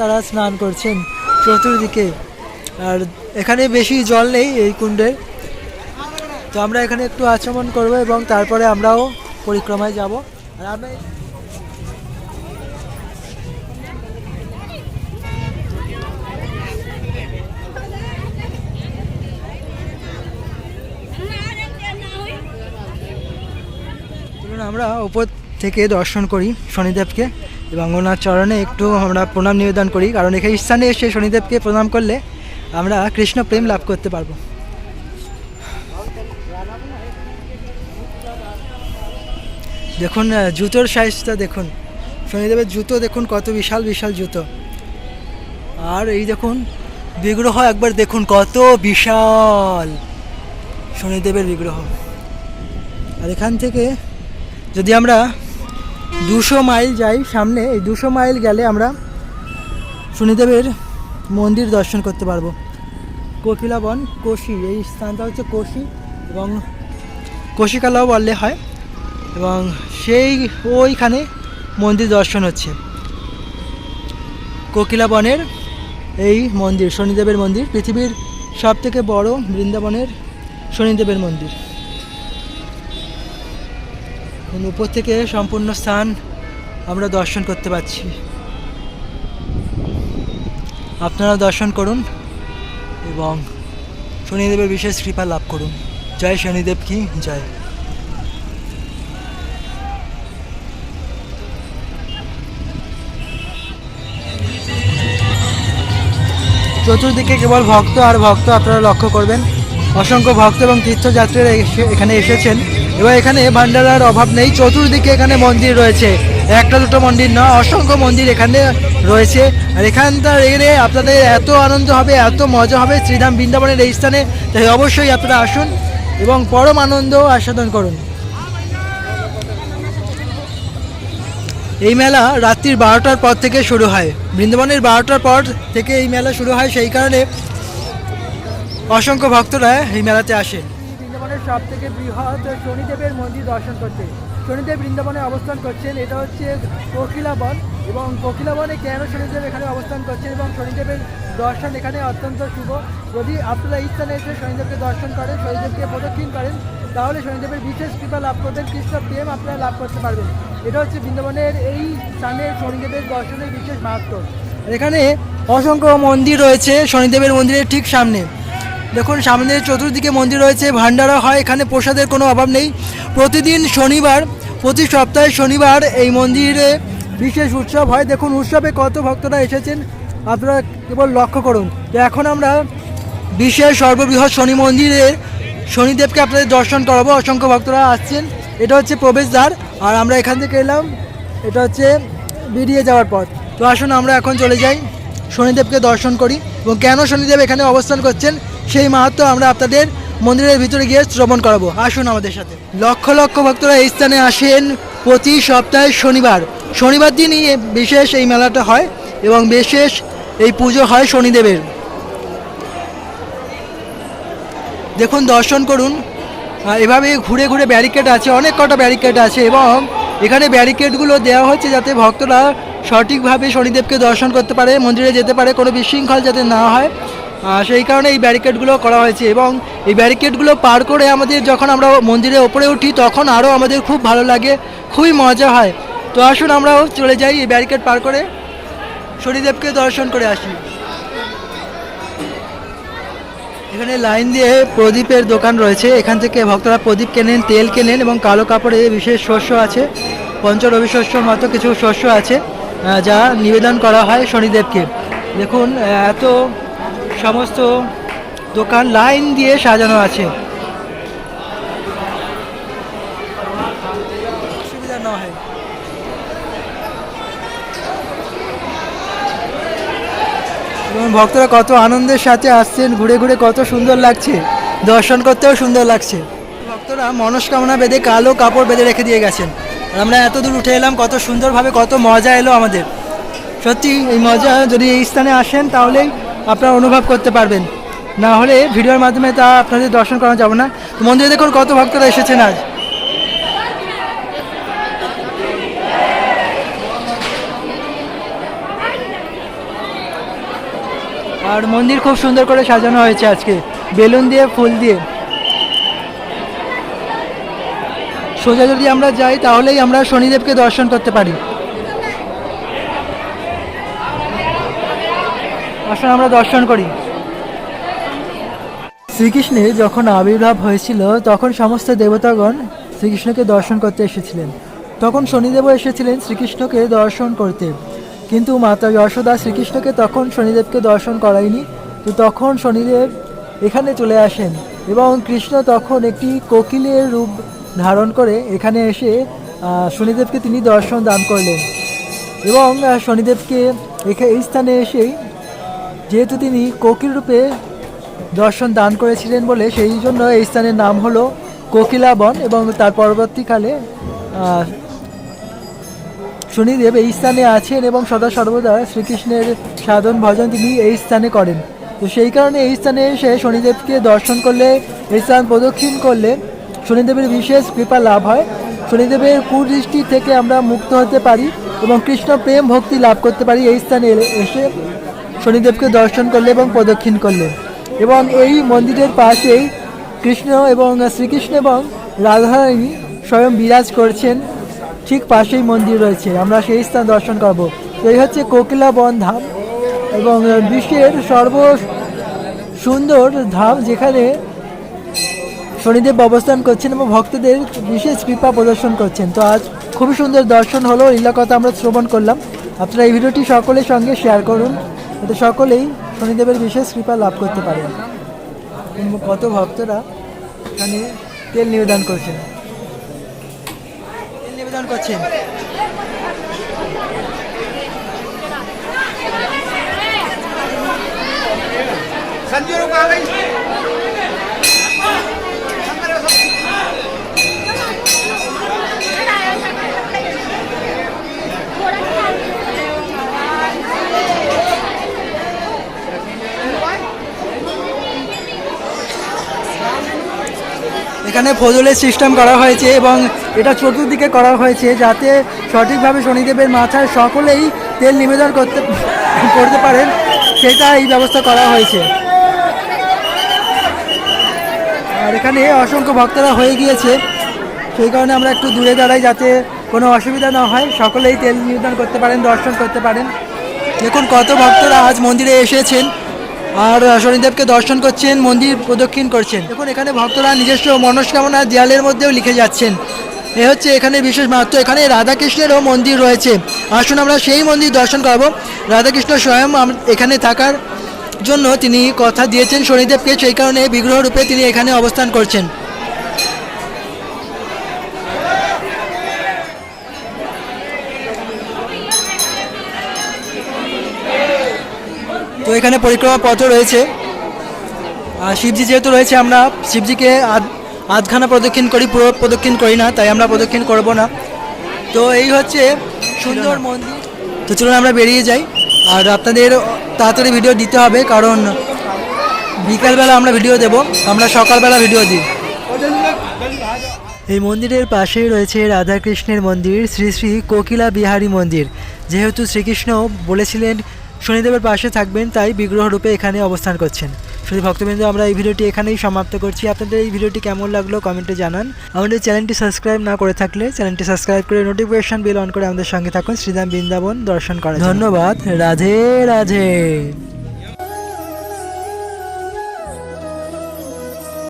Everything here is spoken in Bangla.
তারা স্নান করছেন চতুর্দিকে। আর এখানে বেশি জল নেই এই কুণ্ডে। তো আমরা এখানে একটু আচমন করব এবং তারপরে আমরাও পরিক্রমায় যাব। আর আমরা আমরা উপর থেকে দর্শন করি শনিদেবকে। এবং ওনার চরণে একটু আমরা প্রণাম নিবেদন করি, কারণ এখানে স্থানে এসে শনিদেবকে প্রণাম করলে আমরা কৃষ্ণ প্রেম লাভ করতে পারব। দেখুন জুতোর সাইজটা দেখুন। শনিদেবের জুতো দেখুন, কত বিশাল বিশাল জুতো। আর এই দেখুন, বিগ্রহ একবার দেখুন, কত বিশাল শনিদেবের বিগ্রহ। আর এখান থেকে যদি আমরা দুশো মাইল যাই সামনে, এই দুশো মাইল গেলে আমরা শনিদেবের মন্দির দর্শন করতে পারব। কোকিলাবন, কোশি, এই স্থানটা হচ্ছে কোশি এবং কোশিকালাও বললে হয় এবং সেই ওইখানে মন্দির দর্শন হচ্ছে। কোকিলাবনের এই মন্দির, শনিদেবের মন্দির, পৃথিবীর সব থেকে বড় বৃন্দাবনের শনিদেবের মন্দির। এবং উপর থেকে সম্পূর্ণ স্থান আমরা দর্শন করতে পারছি। আপনারা দর্শন করুন এবং শনিদেবের বিশেষ কৃপা লাভ করুন। জয় শনিদেব কি? জয়। চতুর্দিকে কেবল ভক্ত আর ভক্ত আপনারা লক্ষ্য করবেন। অসংখ্য ভক্ত এবং তীর্থযাত্রীরা এখানে এসেছেন। এবং এখানে ভান্ডারার অভাব নেই, চতুর্দিকে এখানে মন্দির রয়েছে। একটা দুটো মন্দির না, অসংখ্য মন্দির এখানে রয়েছে। আর এখানটার এখানে আপনাদের এত আনন্দ হবে, এত মজা হবে শ্রীধাম বৃন্দাবনের এই স্থানে। তাই অবশ্যই আপনারা আসুন এবং পরম আনন্দ আস্বাদন করুন। এই মেলা রাত্রির বারোটার পর থেকে শুরু হয়। বৃন্দাবনের বারোটার পর থেকে এই মেলা শুরু হয়, সেই কারণে অসংখ্য ভক্তরা এই মেলাতে বৃন্দাবনের সব থেকে বৃহৎ শনিদেবের মন্দির দর্শন করতে। শনিদেব বৃন্দাবনে অবস্থান করছেন, এটা হচ্ছে কোকিলাবন। এবং কোকিলাবনে কেন শনিদেব এখানে অবস্থান করছেন এবং শনিদেবের দর্শন এখানে অত্যন্ত শুভ। যদি আপনারা স্থানে এসে শনিদেবকে দর্শন করেন, শনিদেবকে প্রদক্ষিণ করেন, তাহলে শনিদেবের বিশেষ কৃপা লাভ করবেন, কৃষ্ণ প্রেম আপনারা লাভ করতে পারবেন। এটা হচ্ছে বৃন্দাবনের এই স্থানে শনিদেবের দর্শনের বিশেষ মাহাত্ম এখানে অসংখ্য মন্দির রয়েছে, শনিদেবের মন্দিরের ঠিক সামনে। দেখুন, সামনে চতুর্দিকে মন্দির রয়েছে ভান্ডারা হয়, এখানে প্রসাদের কোনো অভাব নেই। প্রতিদিন শনিবার, প্রতি সপ্তাহে শনিবার এই মন্দিরে বিশেষ উৎসব হয়। দেখুন, উৎসবে কত ভক্তরা এসেছেন, আপনারা কেবল লক্ষ্য করুন। তো এখন আমরা বিশ্বের সর্ববৃহৎ শনি মন্দিরে শনিদেবকে আপনাদের দর্শন করাবো। অসংখ্য ভক্তরা আসছেন। এটা হচ্ছে প্রবেশদ্বার। আর আমরা এখান থেকে এলাম। এটা হচ্ছে বেরিয়ে যাওয়ার পথ। তো আসুন, আমরা এখন চলে যাই। শনিদেবকে দর্শন করি। এবং কেন শনিদেব এখানে অবস্থান করছেন? সেই মাহাত্ম আমরা আপনাদের মন্দিরের ভিতরে গিয়ে শ্রবণ করাবো। আসুন আমাদের সাথে। লক্ষ লক্ষ ভক্তরা এই স্থানে আসেন প্রতি সপ্তাহে শনিবার। শনিবার দিনই বিশেষ এই মেলাটা হয় এবং বিশেষ এই পুজো হয় শনিদেবের। দেখুন, দর্শন করুন। এভাবে ঘুরে ঘুরে ব্যারিকেড আছে, অনেক কটা ব্যারিকেড আছে এবং এখানে ব্যারিকেডগুলো দেওয়া হচ্ছে যাতে ভক্তরা সঠিকভাবে শনিদেবকে দর্শন করতে পারে, মন্দিরে যেতে পারে, কোনো বিশৃঙ্খল যাতে না হয়। সেই কারণে এই ব্যারিকেডগুলো করা হয়েছে এবং এই ব্যারিকেডগুলো পার করে আমাদের যখন আমরা মন্দিরের ওপরে উঠি, তখন আরও আমাদের খুব ভালো লাগে, খুবই মজা হয়। তো আসুন আমরাও চলে যাই এই ব্যারিকেড পার করে। শনিদেবকে দর্শন করে আসি। এখানে লাইন দিয়ে প্রদীপের দোকান রয়েছে। এখান থেকে ভক্তরা প্রদীপ কেনেন, তেল কেনেন এবং কালো কাপড়ে বিশেষ শস্য আছে। পঞ্চরবি শস্যর মতো কিছু শস্য আছে যা নিবেদন করা হয় শনিদেবকে। দেখুন এত সমস্ত দোকান লাইন দিয়ে সাজানো আছে। অসুবিধা না হয়। এবং ভক্তরা কত আনন্দের সাথে আসছেন, ঘুরে ঘুরে কত সুন্দর লাগছে, দর্শন করতেও সুন্দর লাগছে। ভক্তরা মনস্কামনা বেঁধে কালো কাপড় বেঁধে রেখে দিয়ে গেছেন। আমরা এত দূর উঠে এলাম, কত সুন্দরভাবে কত মজা এলো আমাদের। সত্যি এই মজা যদি এই স্থানে আসেন, তাহলেই আপনারা অনুভব করতে পারবেন। না হলে ভিডিওর মাধ্যমে তা আপনাদের দর্শন করা যাবে না। মন্দিরে দেখুন কত ভক্তরা এসেছেন আজ। আর মন্দির খুব সুন্দর করে সাজানো হয়েছে আজকে। বেলুন দিয়ে, ফুল দিয়ে। সোজা যদি আমরা যাই, তাহলেই আমরা শনিদেবকে দর্শন করতে পারি। আসলে আমরা দর্শন করি। শ্রীকৃষ্ণের যখন আবির্ভাব হয়েছিল, তখন সমস্ত দেবতাগণ শ্রীকৃষ্ণকে দর্শন করতে এসেছিলেন। তখন শনিদেবও এসেছিলেন শ্রীকৃষ্ণকে দর্শন করতে। কিন্তু মাতা যশোদা শ্রীকৃষ্ণকে তখন শনিদেবকে দর্শন করায়নি। তো তখন শনিদেব এখানে চলে আসেন এবং কৃষ্ণ তখন একটি কোকিলের রূপ ধারণ করে এখানে এসে শনিদেবকে তিনি দর্শন দান করলেন। এবং শনিদেবকে এই স্থানে এসেই যেহেতু তিনি কোকিল রূপে দর্শন দান করেছিলেন বলে, সেই জন্য এই স্থানের নাম হলো কোকিলাবন এবং তার পরবর্তীকালে শনিদেব এই স্থানে আছেন এবং সদা সর্বদা শ্রীকৃষ্ণের সাধন ভজন তিনি এই স্থানে করেন। তো সেই কারণে এই স্থানে এসে শনিদেবকে দর্শন করলে, এই স্থান প্রদক্ষিণ করলে শনিদেবের বিশেষ কৃপা লাভ হয়। শনিদেবের কুদৃষ্টি থেকে আমরা মুক্ত হতে পারি এবং কৃষ্ণ প্রেম ভক্তি লাভ করতে পারি এই স্থানে এসে। শনিদেবকে দর্শন করলে এবং প্রদক্ষিণ করলে। এবং এই মন্দিরের পাশেই কৃষ্ণ এবং শ্রীকৃষ্ণ এবং রাধারানী স্বয়ং বিরাজ করছেন, ঠিক পাশেই মন্দির রয়েছে। আমরা সেই স্থান দর্শন করব। তো এই হচ্ছে কোকিলাবন ধাম এবং বিশ্বের সর্ব সুন্দর ধাম যেখানে শনিদেব অবস্থান করছেন এবং ভক্তদের বিশেষ কৃপা প্রদর্শন করছেন। তো আজ খুবই সুন্দর দর্শন হলো লীলা কথা আমরা শ্রবণ করলাম। আপনারা এই ভিডিওটি সকলের সঙ্গে শেয়ার করুন। যাতে সকলেই শনিদেবের বিশেষ কৃপা লাভ করতে পারেন কত ভক্তরা এখানে তেল নিবেদন করছেন। তেল নিবেদন করছেন। এখানে ফজলের সিস্টেম করা হয়েছে এবং এটা চতুর্দিকে করা হয়েছে যাতে সঠিকভাবে শনিদেবের মাথায় সকলেই তেল নিবেদন করতে করতে পারেন, সেটা এই ব্যবস্থা করা হয়েছে। আর এখানে অসংখ্য ভক্তরা হয়ে গিয়েছে। সেই কারণে আমরা একটু দূরে দাঁড়াই যাতে কোনো অসুবিধা না হয়। সকলেই তেল নিবেদন করতে পারেন, দর্শন করতে পারেন। দেখুন কত ভক্তরা আজ মন্দিরে এসেছেন। আর শনিদেবকে দর্শন করছেন, মন্দির প্রদক্ষিণ করছেন। দেখুন, এখানে ভক্তরা নিজস্ব মনস্কামনা দেয়ালের মধ্যেও লিখে যাচ্ছেন। এ হচ্ছে এখানে বিশেষ মাহাত্ম এখানে রাধাকৃষ্ণেরও মন্দির রয়েছে। আসুন আমরা সেই মন্দির দর্শন করব। রাধাকৃষ্ণ স্বয়ং এখানে থাকার জন্য তিনি কথা দিয়েছেন শনিদেবকে। সেই কারণে বিগ্রহরূপে তিনি এখানে অবস্থান করছেন। তো এখানে পরিক্রমা পথ রয়েছে। আর শিবজি যেহেতু রয়েছে, আমরা শিবজিকে আধ, আধখানা প্রদক্ষিণ করি, পুরো প্রদক্ষিণ করি না, তাই আমরা প্রদক্ষিণ করব না। তো এই হচ্ছে সুন্দর মন্দির। তো চলুন আমরা বেরিয়ে যাই। আর আপনাদের তাড়াতাড়ি ভিডিও দিতে হবে, কারণ বিকালবেলা আমরা ভিডিও দেব, আমরা সকালবেলা ভিডিও দিই। এই মন্দিরের পাশেই রয়েছে রাধাকৃষ্ণের মন্দির, শ্রী শ্রী কোকিলা বিহারী মন্দির। যেহেতু শ্রীকৃষ্ণ বলেছিলেন শনিদেবের পাশে থাকবেন, তাই বিগ্রহ রূপে এখানে অবস্থান করছেন। শুধু ভক্তবৃন্দ, আমরা এই ভিডিওটি এখানেই সমাপ্ত করছি। আপনাদের এই ভিডিওটি কেমন লাগল কমেন্টে জানান। আমাদের চ্যানেলটি সাবস্ক্রাইব না করে থাকলে চ্যানেলটি সাবস্ক্রাইব করে নোটিফিকেশন বিল অন করে আমাদের সঙ্গে থাকুন। শ্রীধাম বৃন্দাবন দর্শন করা ধন্যবাদ। রাধে রাধে।